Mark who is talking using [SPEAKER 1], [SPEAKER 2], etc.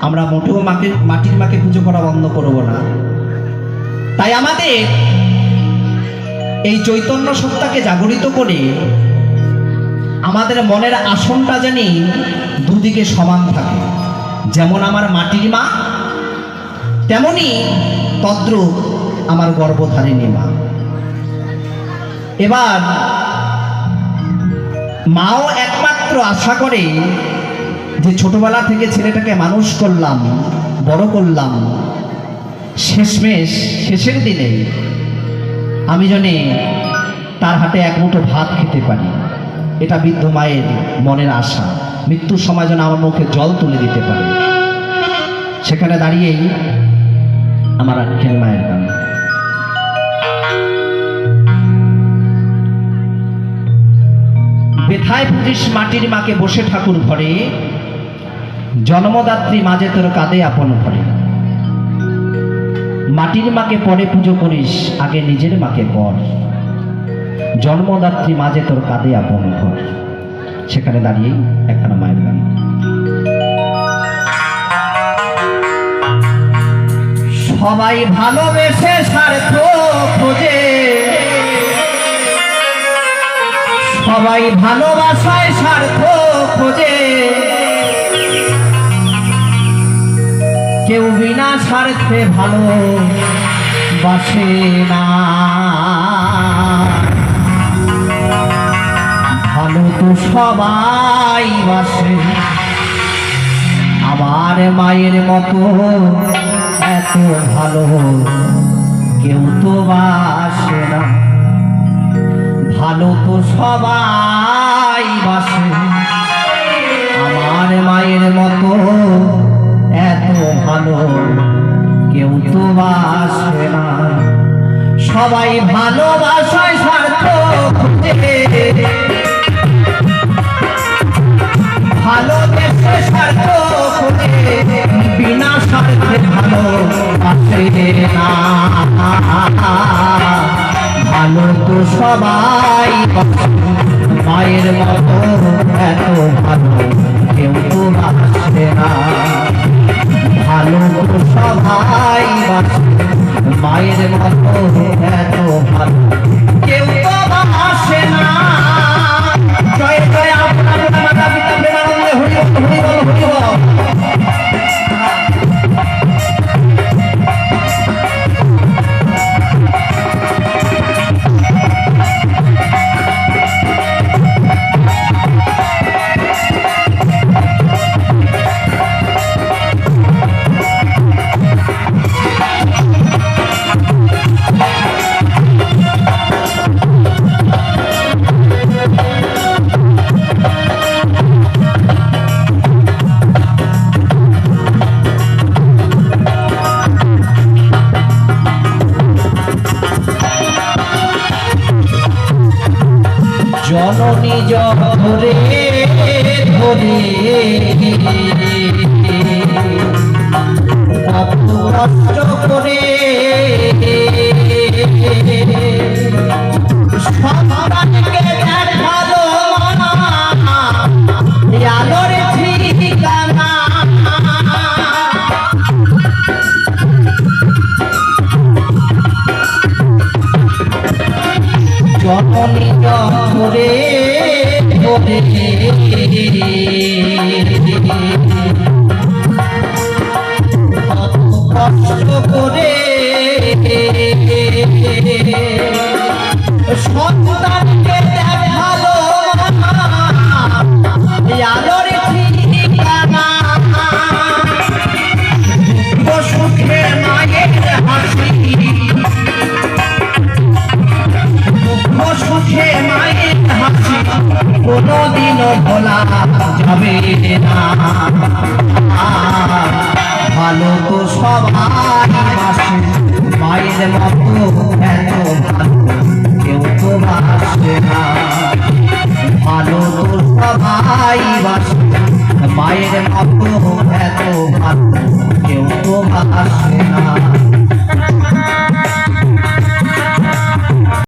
[SPEAKER 1] আমরা মোটেও মাকে, মাটির মাকে পুজো করা বন্ধ করব না। তাই আমাদের এই চৈতন্য সত্তাকে জাগরিত করে আমাদের মনের আসনটা জানি দুদিকে সমান থাকে। যেমন আমার মাটির মা, তেমনি তদ্রুপ আমার গর্ভধারিণী মা। এবার মাও একমাত্র আশা করে যে ছোটবেলা থেকে ছেলেটাকে মানুষ করলাম, বড় করলাম, শেষমেশ শেষের দিনে আমি জনে তার হাতে এক মুঠো ভাত খেতে পারি। এটা বৃদ্ধ মায়ের মনের আশা। মৃত্যুর সময় যেন আমার মুখে জল তুলে দিতে পারে। সেখানে দাঁড়িয়েই আমার আখ্যান মায়ের গান বেথায় পুজিস মাটির মাকে বসে ঠাকুর ঘরে জন্মদাত্রী মাঝে তোর কাঁদে আপন ঘরে মাটির মাকে পরে পুজো করিস, আগে নিজের মাকে কর। জন্মদাত্রী মাঝে তোর কাঁদে আপন ঘর। সেখানে দাঁড়িয়েই একখানা মায়ের গান। সবাই ভালোবেসে স্বার্থ খোঁজে। সবাই ভালোবাসায় স্বার্থ খোঁজে। কেউ বিনা স্বার্থে ভালো বাসে না। ভালো তো সবাই বাসে। আমার মায়ের মতো এত ভালো কেউ তো বাসে না। ভালো তো সবাই বাসে। ভালো তো সবাই মায়ের মতো এত ভালো কেউ তো না। ভালো তো সবাই বাসে। জননী জহরে ধরে। কষ্ট করে गिरी কোনোদিনও ভোলা যাবে না। ভালো তো সবাই মায়ের মতো